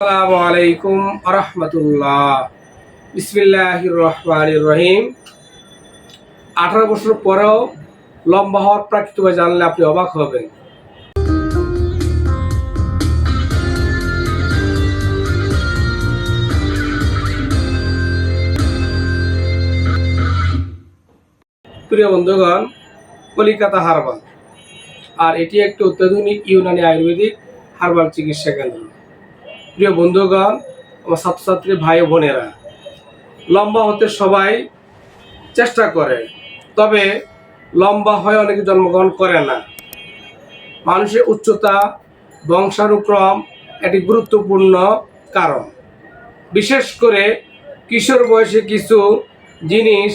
আসসালামু আলাইকুম আরহামতুল্লাহ। বিসমিল্লাহির রহমানির রহিম আঠারো বছর পরেও লম্বা হওয়ার জানলে আপনি অবাক হবেন। প্রিয় বন্ধুগণ, কলিকাতা হারবাল। আর এটি একটি অত্যাধুনিক ইউনানি আয়ুর্বেদিক হারবাল চিকিৎসা কেন্দ্র। প্রিয় বন্ধুগণ, আমার ছাত্রছাত্রী ভাই বোনেরা, লম্বা হতে সবাই চেষ্টা করে, তবে লম্বা হয়ে অনেকে জন্মগ্রহণ করে না। মানুষের উচ্চতা, বংশানুক্রম একটি গুরুত্বপূর্ণ কারণ। বিশেষ করে কিশোর বয়সে কিছু জিনিস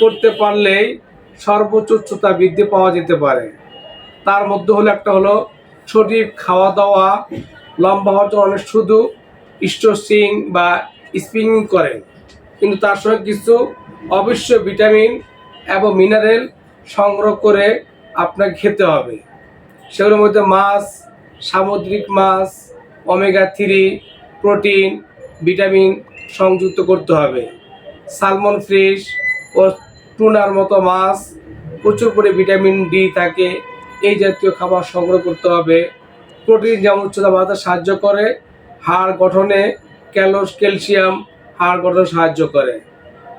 করতে পারলেই সর্বোচ্চ উচ্চতা বৃদ্ধি পাওয়া যেতে পারে। তার মধ্যে হলো একটা হলো সঠিক খাওয়া দাওয়া লম্বা হওয়ার জন্য অনেক শুধু স্ট্রোসিং বা স্পিনিং করে কিন্তু তার সঙ্গে কিছু অবশ্য ভিটামিন এবং মিনারেল সংগ্রহ করে আপনাকে খেতে হবে। সেগুলোর মধ্যে মাছ, সামুদ্রিক মাছ ওমেগা থ্রি প্রোটিন ভিটামিন সংযুক্ত করতে হবে। সালমন ফিশ ও টুনার মতো মাছ প্রচুর পরিমাণে ভিটামিন ডি থাকে। এই জাতীয় খাবার সংগ্রহ করতে হবে। প্রোটিন যেমন উচ্চতা বাড়াতে সাহায্য করে, হাড় গঠনে ক্যালোস, ক্যালসিয়াম হাড় গঠনে সাহায্য করে।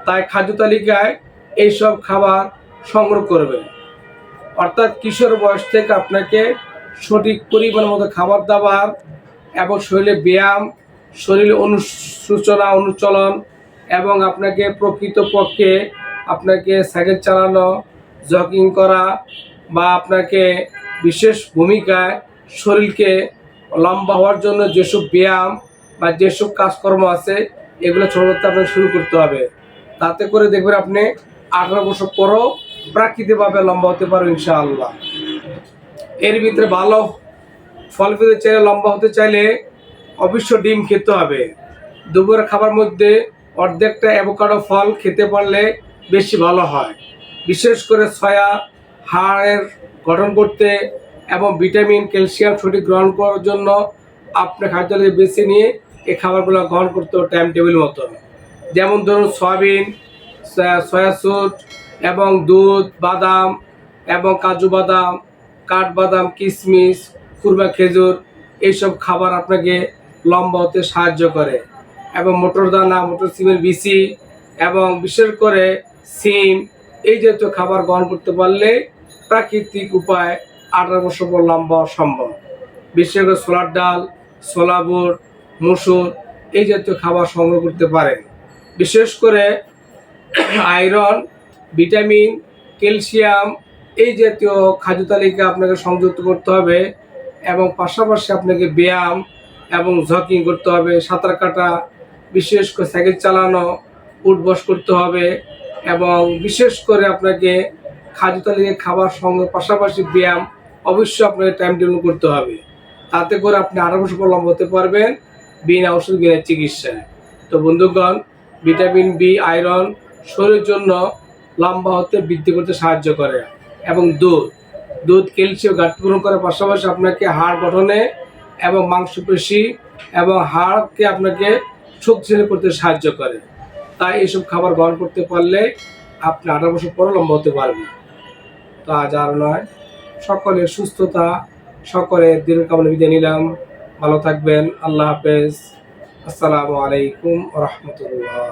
তাই খাদ্য তালিকায় এইসব খাবার সংগ্রহ করবে। অর্থাৎ কিশোর বয়স থেকে আপনাকে সঠিক পরিমাণ মতো খাবার দাবার এবং শরীরে ব্যায়াম, শরীরে অনুসূচনা অনুচলন এবং আপনাকে প্রকৃতপক্ষে আপনাকে সাইকেল চালানো, জগিং করা বা আপনাকে বিশেষ ভূমিকায় শরীরকে লম্বা হওয়ার জন্য যেসব ব্যায়াম বা যেসব কাজকর্ম আছে, এগুলো ছোটোতে আপনাকে শুরু করতে হবে। তাতে করে দেখবেন আপনি আঠারো বছর পরও প্রাকৃতিকভাবে লম্বা হতে পারবেন ইনশাআল্লাহ। এর ভিতরে ভালো ফল পেতে চাইলে লম্বা হতে চাইলে অবশ্য ডিম খেতে হবে। দুপুরের খাবার মধ্যে অর্ধেকটা অ্যাভোকাডো ফল খেতে পারলে বেশি ভালো হয়। বিশেষ করে সয়া, হাড়ের গঠন করতে এবং ভিটামিন, ক্যালসিয়াম সঠিক গ্রহণ করার জন্য আপনার খাদ্যকে বেছে নিয়ে এই খাবারগুলো গ্রহণ করতে হবে টাইম টেবিল মতো যেমন ধরুন সয়াবিন, সয়া এবং দুধ, বাদাম এবং কাজু বাদাম, কাঠবাদাম কিশমিশ কুরমা খেজুর এইসব খাবার আপনাকে লম্বা হতে সাহায্য করে। এবং মোটর দানা মোটর সিমের বিচি এবং বিশেষ করে সিম এই জাতীয় খাবার গ্রহণ করতে পারলে প্রাকৃতিক উপায় আঠারো বছর পর লম্বা সম্ভব। বিশেষ করে সোলার ডাল ছোলা মুসুর এই জাতীয় খাবার সংগ্রহ করতে পারেন। বিশেষ করে আয়রন, ভিটামিন, ক্যালসিয়াম এই জাতীয় খাদ্য তালিকা আপনাকে সংযুক্ত করতে হবে এবং পাশাপাশি আপনাকে ব্যায়াম এবং জকিং করতে হবে, সাঁতার কাটা, বিশেষ করে সাইকেল চালানো উঠবস করতে হবে এবং বিশেষ করে আপনাকে খাদ্য তালিকায় খাবার সঙ্গে পাশাপাশি ব্যায়াম অবশ্যই আপনাকে টাইম টেবিল করতে হবে। তাতে করে আপনি আরও লম্বা হতে পারবেন বিনা ওষুধ, বিনা চিকিৎসায়। তো বন্ধুগণ, ভিটামিন বি আয়রন শরীরের জন্য লম্বা হতে বৃদ্ধি করতে সাহায্য করে। এবং দুধ দুধ ক্যালসিয়াম ঘাটতি পূরণ করার পাশাপাশি আপনাকে হাড় গঠনে এবং মাংসপেশি এবং হাড়কে আপনাকে শক্তিশালী করতে সাহায্য করে। তাই এইসব খাবার গ্রহণ করতে পারলে আপনি আঠারো বছর পরে লম্বা হতে পারবেন। তো আর নয়। সকলের সুস্থতা সকলের দীর্ঘকামনা বিদায় নিলাম। ভালো থাকবেন আল্লাহ হাফেজ। আসসালামু আলাইকুম রহমতুল্লাহ।